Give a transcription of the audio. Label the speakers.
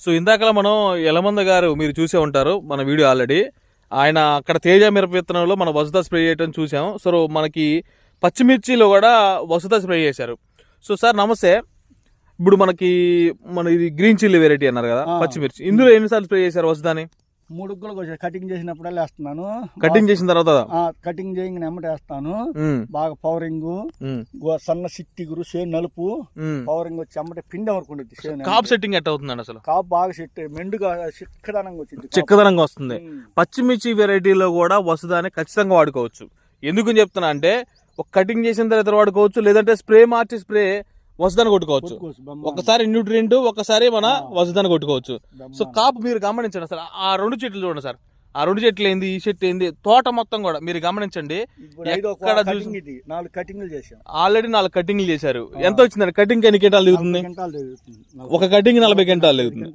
Speaker 1: So ఇందాకలా మనం యలమంద గారు మీరు చూసే ఉంటారు మన వీడియో ఆల్రెడీ. ఆయన అక్కడ తేజ మిరప విత్తనంలో మన వసుధ స్ప్రే చేయడం చూసాం. సో మనకి పచ్చిమిర్చిలో కూడా వసుధ స్ప్రే చేశారు. సో సార్ నమస్తే. ఇప్పుడు మనకి మన ఇది గ్రీన్ చిల్లీ వెరైటీ అన్నారు కదా. పచ్చిమిర్చి. ఇందులో ఎన్నిసార్లు స్ప్రే చేశారు వసుధాని?
Speaker 2: మూడు గుక్కలు కోసా కటింగ్ చేసినప్పుడల్లా వేస్తున్నాను
Speaker 1: కటింగ్ చేసిన తర్వాత
Speaker 2: కటింగ్ చేయగానే ఎమ్మట వేస్తాను.
Speaker 1: ఉమ్,
Speaker 2: బాగా పవరింగ్ సన్న సిట్టిగురు చేను నలుపు. పవరింగ్ వచ్చి ఎమ్మటే పిండి వరకుంటుంది చేను
Speaker 1: కాప్ సెట్టింగ్ ఎట్ట అవుతుందండి అసలు?
Speaker 2: కాపు బాగా సెట్ మెండుగా చిక్కదనంగా వచ్చింది కాపు.
Speaker 1: చిక్కదనంగా వస్తుంది. పచ్చిమిర్చి వెరైటీలో కూడా వసుదాన్ని ఖచ్చితంగా వాడుకోవచ్చు. ఎందుకు చెప్తున్నా అంటే ఒక కటింగ్ చేసిన తర్వాత వాడుకోవచ్చు లేదంటే స్ప్రే మార్చి స్ప్రే వసుదాన్ని కొట్టుకోవచ్చు. ఒకసారి న్యూట్రియంట్ ఒకసారి మన వసుదాన్ని కొట్టుకోవచ్చు. సో కాపు మీరు గమనించండి సార్ ఆ రెండు చెట్లు చూడండి సార్. ఆ రెండు చెట్లు ఏంది ఈ చెట్టు ఏంది తోట మొత్తం కూడా మీరు గమనించండి. ఎక్కడ
Speaker 2: నాలుగు కటింగ్లు
Speaker 1: ఆల్రెడీ నాలుగు కటింగ్లు చేశారు. ఎంత వచ్చిందండి? కటింగ్ ఎన్ని దిగుతుంది?
Speaker 2: గంటలు
Speaker 1: ఒక కటింగ్ నలభై గంటలు దిగుతుంది.